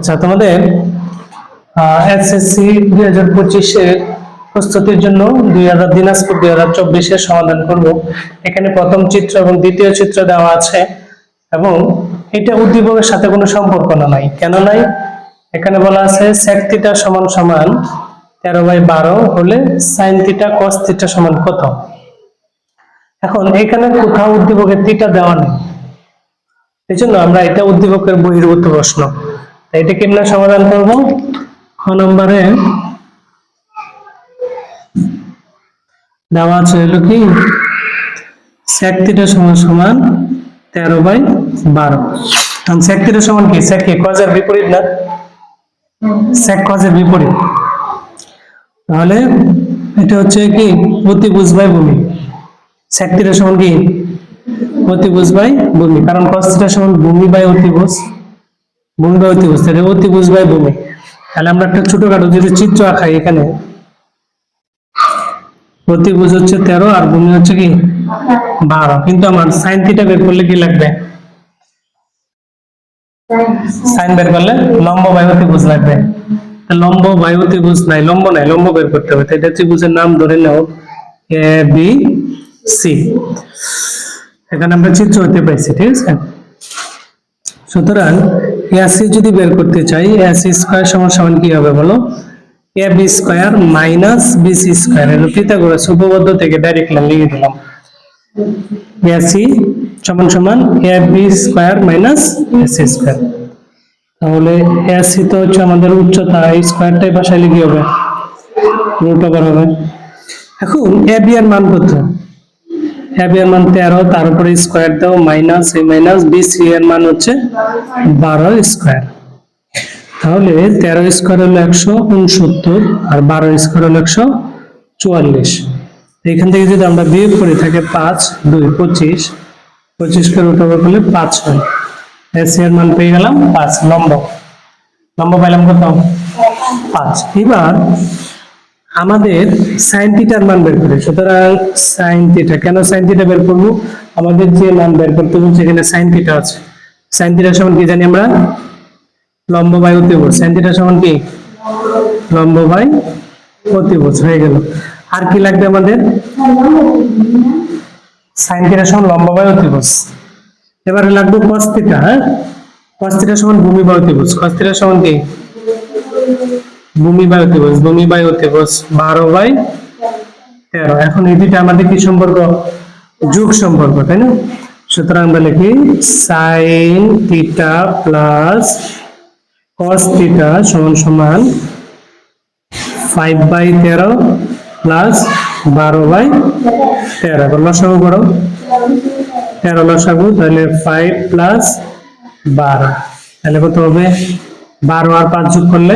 আচ্ছা তোমাদের এসএসসি দুই হাজার পঁচিশের প্রস্তুতির জন্য দুই হাজার দিনাজপুর, দুই হাজার চব্বিশের সমাধান করব। এখানে প্রথম চিত্র এবং দ্বিতীয় চিত্র দেওয়া আছে এবং এটা উদ্দীপকের সাথে কোনো সম্পর্ক না নাই। কেন নাই? এখানে বলা আছে sec সমান সমান তেরো বাই বারো হলে সাইন থিটা কস থিটা সমান কত? এখন এখানে কোথাও উদ্দীপকের থিটা দেওয়া নেই। এই জন্য আমরা এটা উদ্দীপকের বহির্ভূত প্রশ্ন। এটা কেমনে সমাধান করব? খ নম্বরে দেওয়া আছে হলো কি? sec থিটা সমান সমান তেরো বাই বারো। কারণ সমান কি? sec কি? কজের বিপরীত না? sec কজের বিপরীত। তাহলে এটা হচ্ছে কি? অতিভুজ বাই ভূমি। sec থিটা সমান কি? অতিভুজ বাই ভূমি। কারণ থিটা সমান ভূমি বাই অতিভুজ। ভূমি বাই অতিভুজ তাহলে অতিভুজ বাই ভূমি তাহলে আমরা একটা ছোটখাটো যদি চিত্র আঁকাই এখানে। অতিভুজ হচ্ছে তেরো, আর ভূমি হচ্ছে কি? বারো। কিন্তু আমার সাইন থিটা বের করলে কি লাগবে? সাইন বের করলে লম্ব বাই অতিভুজ লাগবে। লম্ব বাই অতিভুজ নাই, লম্ব নাই, লম্ব বের করতে হবে। এটা ত্রিভুজের নাম ধরে নাও। এ, বি, সি। এখানে আমরা চিত্র হতে পাইছি, ঠিক আছে? সুতরাং এসি যদি বের করতে চাই এসি স্কয়ার সমান সমান কি হবে বলো? A B square minus BC square এর পিথাগোরাস উপপাদ্য থেকে ডাইরেক্ট লিখে দিলাম। এসি সমান সমান A B square minus AC square তাহলে এসি তো হচ্ছে আমাদের উচ্চতা, এই স্কয়ারটাই ভাষায় লিখে হবে। রুট ওভার হবে। এখন এ বি এর মান কত? এ বি এর মান তেরো তার উপরে স্কয়ার দাও minus A minus B C এর মান হচ্ছে বারো স্কয়ার তাহলে তেরো স্কয়ার হলো একশো উনসত্তর আর বারো স্কয়ার হলো একশো চুয়াল্লিশ। এখান থেকে যদি আমরা বিয়োগ করি, থাকে পাঁচ, দুই, পঁচিশ। পঁচিশ কে রুট ওভার করলে পাঁচ হয়। এসি এর মান পেয়ে গেলাম পাঁচ, লম্ব। লম্ব পাইলাম কত? পাঁচ। এবার আমাদের সাইন থিটার মান বের করি। সুতরাং সাইন থিটা কেন সাইন থিটা বের করব? আমাদের যে মান বের করতে বলছে এখানে সাইন থিটা আছে। সাইন থিটা সমান কি জানি আমরা? লম্ব বাই অতিভুজ সাইন থিটা সমান কি? লম্ব বাই অতিভুজ হয়ে গেল। আর কি লাগবে আমাদের? সাইন থিটা সমান লম্ব বাই অতিভুজ এবারে লাগবে cos থিটা হ্যাঁ? cos থিটা সমান ভূমি বাই অতিভুজ cos থিটা সমান কি? ভূমি বাই অতিভুজ ভূমি বাই অতিভুজ বারো বাই তেরো। এখন এই দুইটা আমাদের কি সম্পর্ক? যুগ সম্পর্ক, তাই না? সুতরাং আমরা লিখি sine theta plus cos theta সমান সমান ফাইভ বাই তেরো প্লাস বারো বাই তেরো। এবার লসাগু করো। তেরো লসাগু, তাহলে ফাইভ প্লাস বারো। তাহলে কত হবে? বারো আর পাঁচ যোগ করলে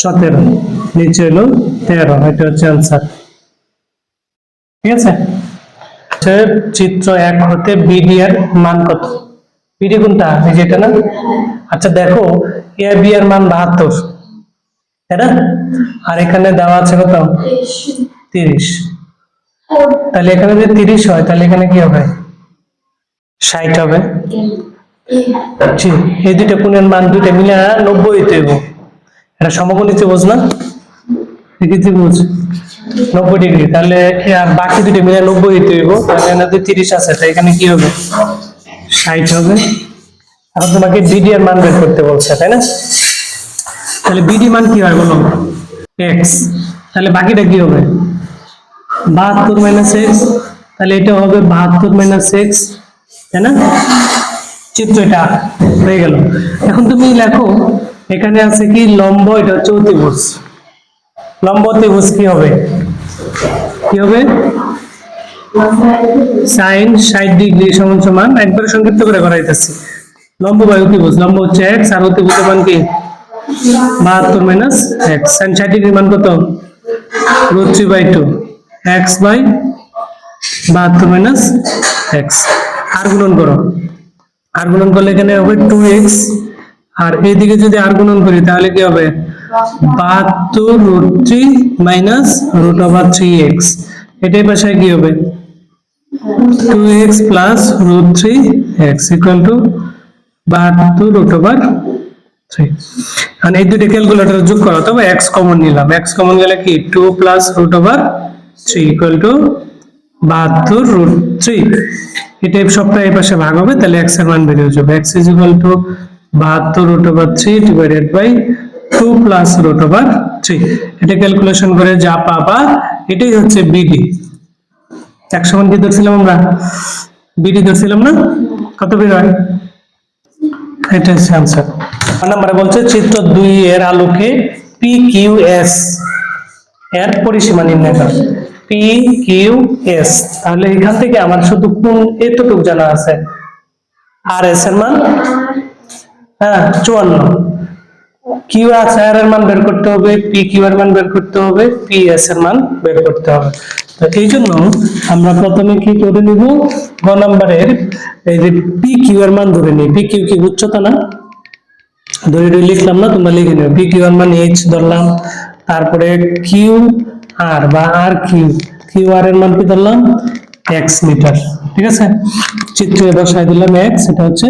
সতেরো নিচে হলো তেরো এটা হচ্ছে আনসার ঠিক আছে? চিত্র এক হতে বিডি এর মান কত? বিডি কোনটা? যেটা না? আচ্ছা দেখো এ বি এর মান বাহাত্তর তাই না? আর এখানে দেওয়া আছে কত? তিরিশ। তাহলে এখানে যদি তিরিশ হয় তাহলে এখানে কি হবে? ষাট হবে। এই দুইটা কোণের মান দুইটা মিলে নব্বই তৈব এটা সমকোণী ত্রিভুজ না? ত্রিভুজ নব্বই ডিগ্রি, তাহলে আর বাকি দুটো মিলে নব্বই তৈব তাহলে এখানে তিরিশ আছে তাই এখানে কি হবে? ষাট হবে। এখন তোমাকে বিডি এর মান বের করতে বলছে, তাই না? তাহলে বিডি মান কি হয় বলো? এক্স তাহলে বাকিটা কি হবে? বাহাত্তর মাইনাস এক্স তাহলে এটা হবে বাহাত্তর মাইনাস এক্স তাই না? চিত্র এটা হয়ে গেল। এখন তুমি লেখো এখানে আছে কি? লম্ব, এটা হচ্ছে অতিভুজ। লম্ব অতিভুজ কি হবে? কি হবে? সাইন ষাট ডিগ্রি সমান সমান একবারে সংক্ষিপ্ত করে করাইতেছি লম্ব বাই অতিভুজ। লম্ব হচ্ছে এক্স আর অতিভুজের মান কি? বাহাত্তর মাইনাস এক্স সাইন ষাট ডিগ্রির মান কত? Root three by two. X by বাহাত্তর মাইনাস এক্স আর গুণন করো। আর গুণন করলে এখানে হবে টু এক্স আর এইদিকে যদি আর গুণন করি, তাহলে কি হবে? বাহাত্তর root three minus root over three x এটাই পাশায় কি হবে? Two x plus root three x equal to বাহাত্তর রুট ওভার থ্রি আর এই দুটো ক্যালকুলেটর যোগ করো, তবে এক্স কমন নিলাম। এক্স কমন গেলে কি? Two plus root over three equal to বাহাত্তর রুট থ্রি এটা সবটা এই পাশে ভাগ হবে, তাহলে এক্সের মান বেরিয়ে যাবে। এক্স ইজ ইকুয়াল টু বাহাত্তর root over three divided by two plus root over three এটা ক্যালকুলেশন করে যা পাবা, এটাই হচ্ছে বিডি একশো মান কি ধরছিলাম আমরা? বিডি ধরছিলাম না? কত বের হয়? এটা হচ্ছে আনসার নাম্বারে বলছে, চিত্র দুই এর আলোকে পি কিউ এস এর পরিসীমা নির্ণয় করো। পি কিউ এস তাহলে এখান থেকে আমার শুধু কোন এতটুক জানা আছে? আর এস এর মান? হ্যাঁ চুয়ান্ন। কিউ আছে আর এর মান বের করতে হবে পি কিউ এর মান বের করতে হবে পি এস এর মান বের করতে হবে। তো এই জন্য আমরা প্রথমে কি করে নিব? গ নাম্বারের এই যে পি কিউ এর মান ধরে নিই। পি কিউ কি উচ্চতা না? ধরে লিখলাম না, তোমরা লিখে নিও। পি কিউ এর মান এইচ ধরলাম, তারপরে কিউ আর বা আর কিউ কিউ আর এর মান কি ধরলাম? এক্স মিটার ঠিক আছে? চিত্রে বসায় দিলাম এক্স এটা হচ্ছে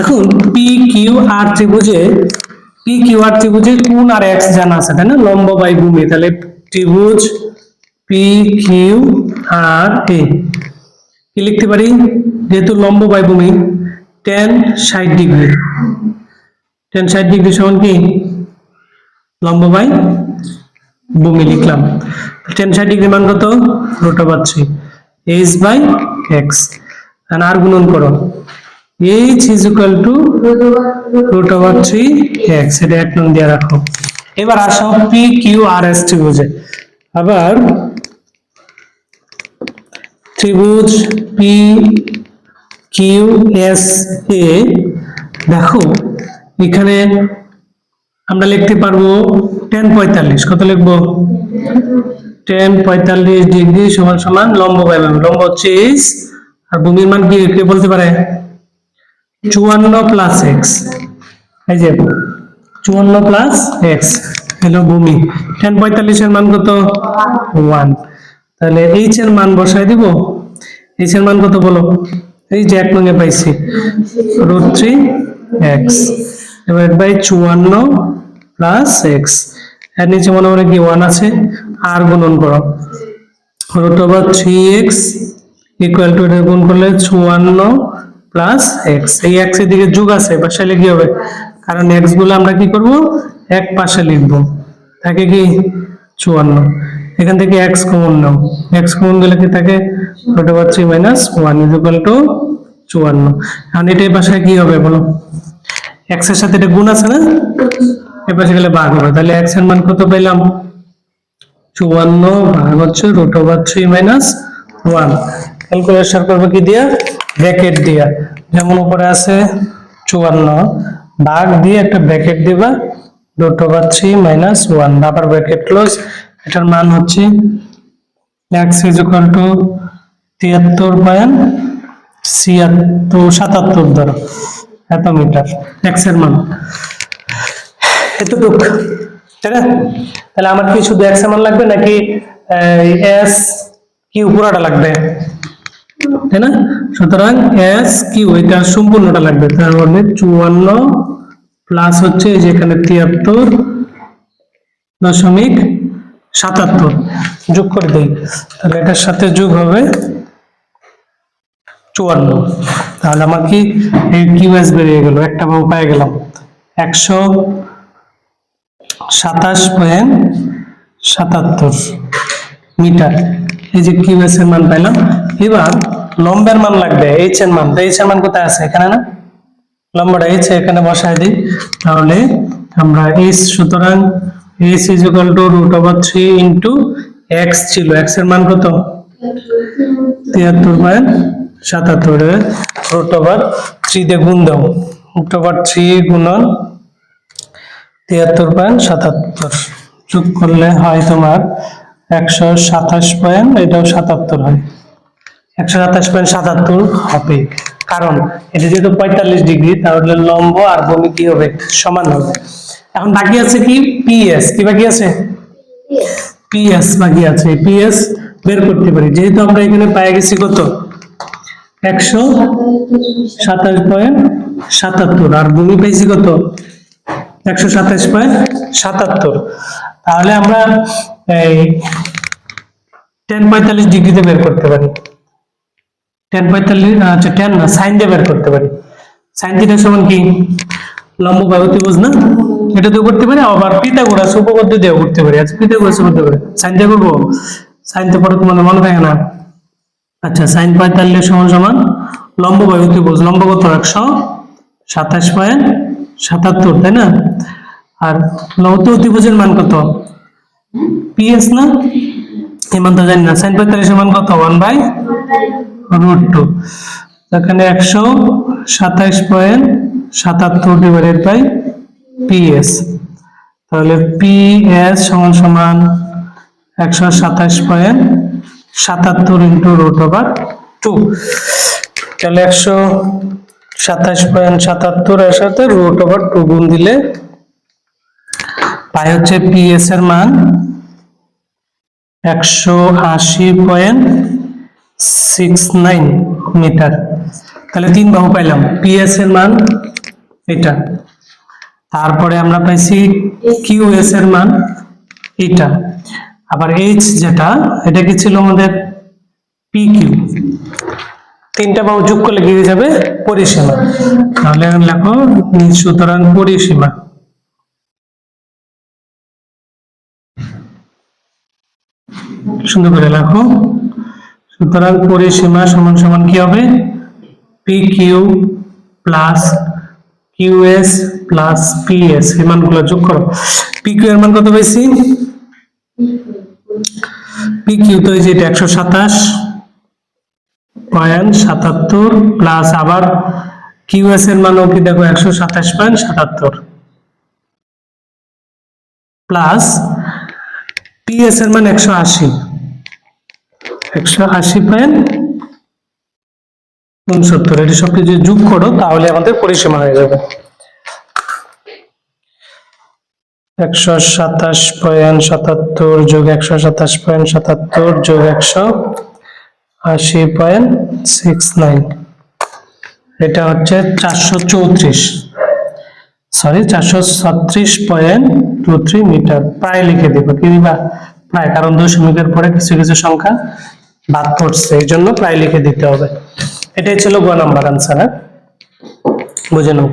এখন পি কিউ আর ত্রিভুজে পি কিউ আর ত্রিভুজে কোন আর এক্স জানা আছে? তাই না? লম্ব বাই ভূমি তাহলে ত্রিভুজ পি কিউ আর এ কি লিখতে পারি? যেহেতু লম্ব বাই ভূমি টেন ষাট ডিগ্রি। টেন ষাট ডিগ্রি সমান কি? লম্ব বাই ভূমি লিখলাম। টেন ষাট ডিগ্রি মান কত? Root three. H by X আর গুণন করো। H is equal to root over three এটা এক নং দিয়ে রাখো। এবার আসো পি কিউ আর এস ত্রিভুজে আবার ত্রিভুজ পি কিউ এস এ দেখো, এখানে আমরা লিখতে পারব টেন পঁয়তাল্লিশ। কত লিখব? টেন পঁয়তাল্লিশ ডিগ্রি সমান সমান লম্ব বাই লম্ব হচ্ছে আর ভূমির মান কি কে বলতে পারে? চুয়ান্ন প্লাস এক্স এই যে, চুয়ান্ন প্লাস এক্স হলো ভূমি। টেন পঁয়তাল্লিশের মান কত? ওয়ান তাহলে এইচ এর মান বসাই দিব। এইচ এর মান কত বলো? এই যে এক নঙ্গে পাইছি। রুট থ্রি এক্স এবার বাই চুয়ান্ন প্লাস এক্সের নিচে মনে মনে কি ওয়ান আছে? আর গুণন করো। Root over three x equal to এটা গুণ করলে চুয়ান্ন প্লাস এক্স এই এক্সের দিকে যোগ আছে পাশে কি হবে? কারণ এক্সগুলো আমরা কি করব? এক পাশে লিখব। থাকে কি? চুয়ান্ন। এখান থেকে এক্স কমন নাও। এক্স কমন গেলে কি থাকে? Three minus one is equal to চুয়ান্ন। এখন এটা এই পাশে কি হবে বলো? এক্সের সাথে এটা গুণ আছে না? এ পাশে গেলে ভাগ হবে। তাহলে এক্সের মান কত পেলাম? চুয়ান্ন ভাগ হচ্ছে root over three minus one calculation করব কি দিয়া? ব্র্যাকেট দিয়া। যেমন উপরে আছে চুয়ান্ন। ভাগ দিয়ে একটা ব্র্যাকেট দিবা root over three minus one আবার ব্র্যাকেট ক্লোজ এটার মান হচ্ছে এক্স ইজ ইকুয়াল টু তিয়াত্তর পয়েন্ট ছিয়াত্তর, সাতাত্তর ধরো, এত মিটার। এক্সের মান। এতটুক। ঠিক আছে তাহলে আমার কি শুধু এক্সের মান লাগবে নাকি এস কি পুরোটা লাগবে? তাই না? সুতরাং এস সম্পূর্ণটা লাগবে। তার মানে চুয়ান্ন প্লাস হচ্ছে তিয়াত্তর দশমিক সাতাত্তর। যোগ করে তাহলে এটার সাথে যোগ হবে চুয়ান্ন। তাহলে আমার কি এই কিউএস বেরিয়ে গেল? একটা বাবু পেয়ে গেলাম। একশো সাতাশ পয়েন্ট সাতাত্তর মিটার। এই যে কিউএস এর মান পাইলাম। এবার লম্বের মান লাগবে এইচ এর মান। তো এইচ এর মান কোথায় আছে? এখানে না? লম্বটা এইচ এখানে বসায় দিই। তাহলে আমরা এইচ সুতরাং H is equal to root over three into x ছিল। এক্সের মান কত? তিয়াত্তর পয়েন্ট সাতাত্তর। রুট ওভার থ্রি দিয়ে গুণ দাও। রুট ওভার থ্রি গুণন তিয়াত্তর পয়েন্ট সাতাত্তর। যোগ করলে হয় তোমার একশো সাতাশ পয়েন্ট, এটাও সাতাত্তর হয়। একশো সাতাশ পয়েন্ট সাতাত্তর হবে। কারণ এটা যেহেতু পঁয়তাল্লিশ ডিগ্রি তাহলে লম্ব আর ভূমি কি হবে সমান হবে। এখন বাকি আছে কি? পিএস কি বাকি আছে? পিএস বাকি আছে। পিএস বের করতে পারি। যেহেতু আমরা এখানে পেয়ে গেছি কত? একশো সাতাশ পয়েন্ট সাতাত্তর। আর ভূমি পাইছি কত? একশো সাতাশ পয়েন্ট সাতাত্তর। তাহলে আমরা এই টেন পঁয়তাল্লিশ ডিগ্রিতে বের করতে পারি। টেন পঁয়তাল্লিশ আচ্ছা টেন না, সাইন দিয়ে বের করতে পারি। সাইন থিটা সমান কি? লম্ব বাই অতিভুজ না? এটা করতে পারি, আবার পিথাগোরাস উপপাদ্য দিয়ে করতে পারি। আচ্ছা পিথাগোরাস উপপাদ্য করে সাইন দিয়ে করব? সাইন তো পরে থাকে না। আচ্ছা সাইন সমান সমান লম্ব কত? একশো সাতাশ পয়েন্ট সাতাত্তর, তাই না? আর লৌত মান কত? পিএস না? মান তো জানি না। সাইন পঁয়তাল্লিশের মান কত? ওয়ান বাই রুট টু এখানে একশো সাতাইশ পয়েন্ট সাতাত্তর ডিভাইডেড বাই পিএস তাহলে পিএস সমান সমান একশো সাতাইশ পয়েন্ট সাতাত্তর ইন্টু রুট ওভার টু তাহলে একশো সাতাইশ পয়েন্ট সাতাত্তর এর সাথে রুট ওভার টু গুণ দিলে পাই হচ্ছে পিএস এর মান একশো আশি পয়েন্ট সিক্স নাইন মিটার তাহলে তিন বাহু পাইলাম। পিএস এর মান এটা তারপরে আমরা পাইছি কিউএস এর মান এটা আবার এইচ যেটা, এটা কি ছিল আমাদের পি তিনটা বাহু যোগ করলে হয়ে যাবে? পরিসীমা। তাহলে লেখো, সুতরাং পরিসীমা। সুন্দর করে লেখো। সুতরাং পরিসীমা সমান সমান কি হবে? P Q plus QS plus PS এই মানগুলো যোগ করো। পি কিউ এর মান কত পেয়েছি? পি কিউ তো এই যে এটা একশো সাতাশ পয়েন্ট সাতাত্তর প্লাস আবার কিউএস এর মানও কি দেখো একশো সাতাশ পয়েন্ট সাতাত্তর প্লাস পিএস এর মান একশো আশি। একশো আশি পয়েন্ট উনসত্তর, এটি সব কিছু যোগ করো, তাহলে আমাদের পরিসীমা হয়ে যাবে। একশো সাতাশ পয়েন্ট সাতাত্তর যোগ একশো সাতাশ পয়েন্ট সাতাত্তর যোগ একশো আশি পয়েন্ট সিক্স নাইন এটা হচ্ছে চারশো চৌত্রিশ। সরি চারশো ছত্রিশ পয়েন্ট টু থ্রি মিটার প্রায় লিখে দিব, কি দিবা? প্রায়, কারণ দশমিকের পরে কিছু কিছু সংখ্যা বাদ পড়ছে, এই জন্য প্রায় লিখে দিতে হবে। এটাই ছিল গ নাম্বার আনসার হ্যাঁ? বুঝে